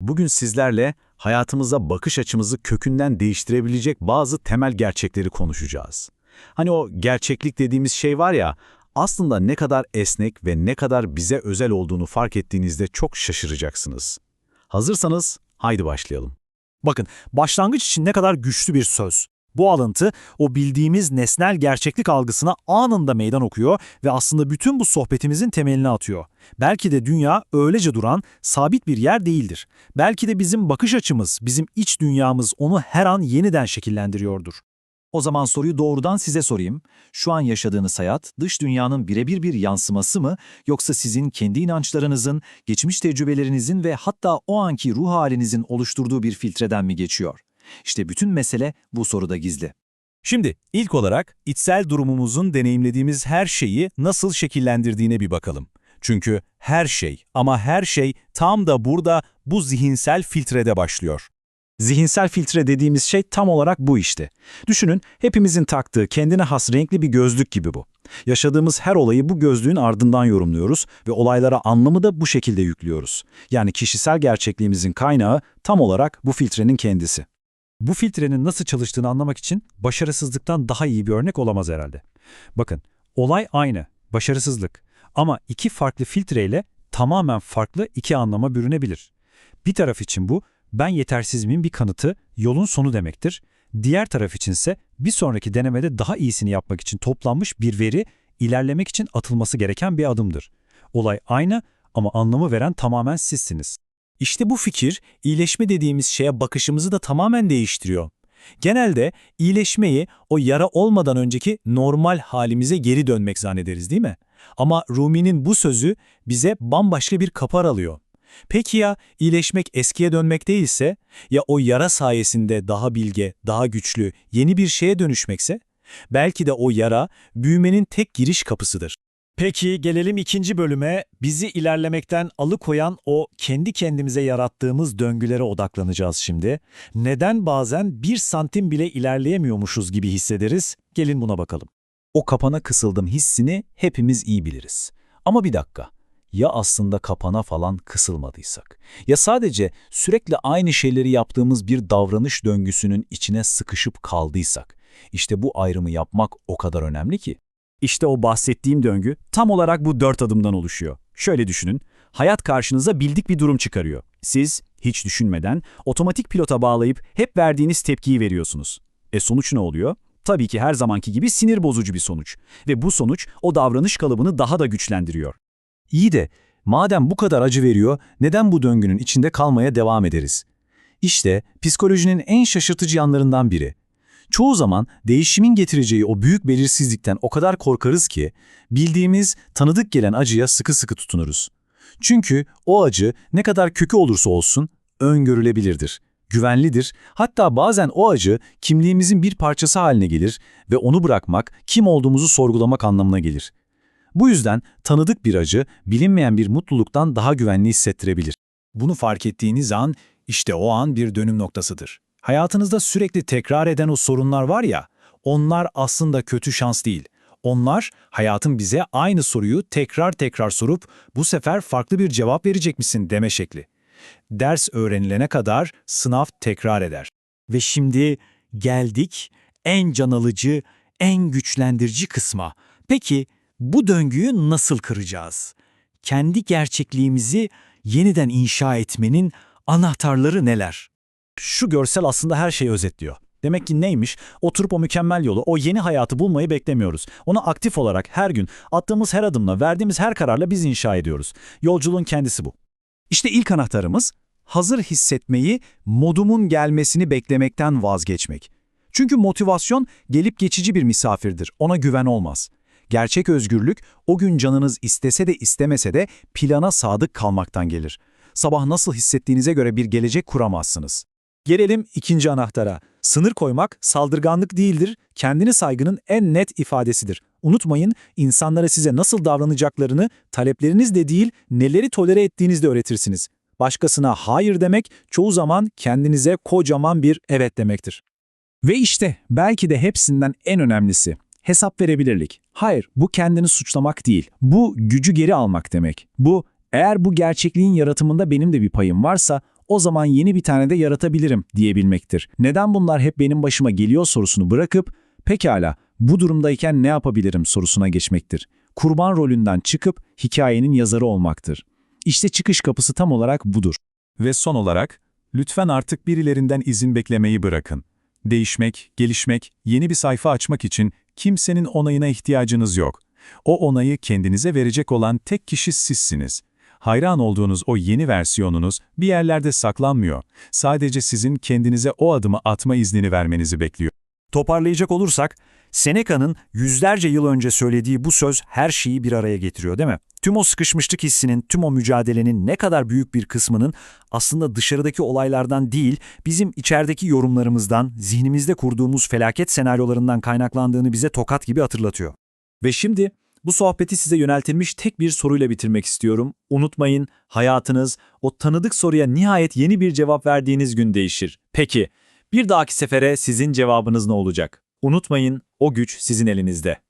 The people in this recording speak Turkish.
Bugün sizlerle hayatımıza bakış açımızı kökünden değiştirebilecek bazı temel gerçekleri konuşacağız. Hani o gerçeklik dediğimiz şey var ya, aslında ne kadar esnek ve ne kadar bize özel olduğunu fark ettiğinizde çok şaşıracaksınız. Hazırsanız haydi başlayalım. Bakın, başlangıç için ne kadar güçlü bir söz. Bu alıntı, o bildiğimiz nesnel gerçeklik algısına anında meydan okuyor ve aslında bütün bu sohbetimizin temelini atıyor. Belki de dünya öylece duran, sabit bir yer değildir. Belki de bizim bakış açımız, bizim iç dünyamız onu her an yeniden şekillendiriyordur. O zaman soruyu doğrudan size sorayım. Şu an yaşadığınız hayat dış dünyanın birebir bir yansıması mı yoksa sizin kendi inançlarınızın, geçmiş tecrübelerinizin ve hatta o anki ruh halinizin oluşturduğu bir filtreden mi geçiyor? İşte bütün mesele bu soruda gizli. Şimdi ilk olarak içsel durumumuzun deneyimlediğimiz her şeyi nasıl şekillendirdiğine bir bakalım. Çünkü her şey ama her şey tam da burada bu zihinsel filtrede başlıyor. Zihinsel filtre dediğimiz şey tam olarak bu işte. Düşünün, hepimizin taktığı kendine has renkli bir gözlük gibi bu. Yaşadığımız her olayı bu gözlüğün ardından yorumluyoruz ve olaylara anlamı da bu şekilde yüklüyoruz. Yani kişisel gerçekliğimizin kaynağı tam olarak bu filtrenin kendisi. Bu filtrenin nasıl çalıştığını anlamak için başarısızlıktan daha iyi bir örnek olamaz herhalde. Bakın, olay aynı, başarısızlık. Ama iki farklı filtreyle tamamen farklı iki anlama bürünebilir. Bir taraf için bu, ben yetersizliğimin bir kanıtı, yolun sonu demektir. Diğer taraf içinse bir sonraki denemede daha iyisini yapmak için toplanmış bir veri, ilerlemek için atılması gereken bir adımdır. Olay aynı ama anlamı veren tamamen sizsiniz. İşte bu fikir, iyileşme dediğimiz şeye bakışımızı da tamamen değiştiriyor. Genelde iyileşmeyi o yara olmadan önceki normal halimize geri dönmek zannederiz değil mi? Ama Rumi'nin bu sözü bize bambaşka bir kapı aralıyor. Peki ya iyileşmek eskiye dönmek değilse, ya o yara sayesinde daha bilge, daha güçlü, yeni bir şeye dönüşmekse? Belki de o yara büyümenin tek giriş kapısıdır. Peki gelelim ikinci bölüme. Bizi ilerlemekten alıkoyan o kendi kendimize yarattığımız döngülere odaklanacağız şimdi. Neden bazen bir santim bile ilerleyemiyormuşuz gibi hissederiz? Gelin buna bakalım. O kapana kısıldım hissini hepimiz iyi biliriz. Ama bir dakika, ya aslında kapana falan kısılmadıysak? Ya sadece sürekli aynı şeyleri yaptığımız bir davranış döngüsünün içine sıkışıp kaldıysak? İşte bu ayrımı yapmak o kadar önemli ki. İşte o bahsettiğim döngü tam olarak bu dört adımdan oluşuyor. Şöyle düşünün, hayat karşınıza bildik bir durum çıkarıyor. Siz hiç düşünmeden otomatik pilota bağlayıp hep verdiğiniz tepkiyi veriyorsunuz. E sonuç ne oluyor? Tabii ki her zamanki gibi sinir bozucu bir sonuç. Ve bu sonuç o davranış kalıbını daha da güçlendiriyor. İyi de madem bu kadar acı veriyor, neden bu döngünün içinde kalmaya devam ederiz? İşte psikolojinin en şaşırtıcı yanlarından biri. Çoğu zaman değişimin getireceği o büyük belirsizlikten o kadar korkarız ki, bildiğimiz, tanıdık gelen acıya sıkı sıkı tutunuruz. Çünkü o acı ne kadar kökü olursa olsun öngörülebilirdir, güvenlidir. Hatta bazen o acı kimliğimizin bir parçası haline gelir ve onu bırakmak, kim olduğumuzu sorgulamak anlamına gelir. Bu yüzden tanıdık bir acı, bilinmeyen bir mutluluktan daha güvenli hissettirebilir. Bunu fark ettiğiniz an, işte o an bir dönüm noktasıdır. Hayatınızda sürekli tekrar eden o sorunlar var ya, onlar aslında kötü şans değil. Onlar, hayatın bize aynı soruyu tekrar tekrar sorup, bu sefer farklı bir cevap verecek misin deme şekli. Ders öğrenilene kadar sınav tekrar eder. Ve şimdi geldik en can alıcı, en güçlendirici kısma. Peki bu döngüyü nasıl kıracağız? Kendi gerçekliğimizi yeniden inşa etmenin anahtarları neler? Şu görsel aslında her şeyi özetliyor. Demek ki neymiş? Oturup o mükemmel yolu, o yeni hayatı bulmayı beklemiyoruz. Onu aktif olarak her gün, attığımız her adımla, verdiğimiz her kararla biz inşa ediyoruz. Yolculuğun kendisi bu. İşte ilk anahtarımız, hazır hissetmeyi, modumun gelmesini beklemekten vazgeçmek. Çünkü motivasyon gelip geçici bir misafirdir, ona güven olmaz. Gerçek özgürlük, o gün canınız istese de istemese de plana sadık kalmaktan gelir. Sabah nasıl hissettiğinize göre bir gelecek kuramazsınız. Gelelim ikinci anahtara. Sınır koymak saldırganlık değildir, kendini saygının en net ifadesidir. Unutmayın, insanlara size nasıl davranacaklarını taleplerinizle değil, neleri tolere ettiğinizde öğretirsiniz. Başkasına hayır demek çoğu zaman kendinize kocaman bir evet demektir. Ve işte belki de hepsinden en önemlisi hesap verebilirlik. Hayır, bu kendini suçlamak değil. Bu gücü geri almak demek. Bu eğer bu gerçekliğin yaratımında benim de bir payım varsa o zaman yeni bir tane de yaratabilirim diyebilmektir. Neden bunlar hep benim başıma geliyor sorusunu bırakıp pekala bu durumdayken ne yapabilirim sorusuna geçmektir. Kurban rolünden çıkıp hikayenin yazarı olmaktır. İşte çıkış kapısı tam olarak budur. Ve son olarak, lütfen artık birilerinden izin beklemeyi bırakın. Değişmek, gelişmek, yeni bir sayfa açmak için kimsenin onayına ihtiyacınız yok. O onayı kendinize verecek olan tek kişi sizsiniz. Hayran olduğunuz o yeni versiyonunuz bir yerlerde saklanmıyor. Sadece sizin kendinize o adımı atma iznini vermenizi bekliyor. Toparlayacak olursak, Seneca'nın yüzlerce yıl önce söylediği bu söz her şeyi bir araya getiriyor değil mi? Tüm o sıkışmışlık hissinin, tüm o mücadelenin ne kadar büyük bir kısmının aslında dışarıdaki olaylardan değil, bizim içerideki yorumlarımızdan, zihnimizde kurduğumuz felaket senaryolarından kaynaklandığını bize tokat gibi hatırlatıyor. Ve şimdi bu sohbeti size yöneltilmiş tek bir soruyla bitirmek istiyorum. Unutmayın, hayatınız o tanıdık soruya nihayet yeni bir cevap verdiğiniz gün değişir. Peki, bir dahaki sefere sizin cevabınız ne olacak? Unutmayın, o güç sizin elinizde.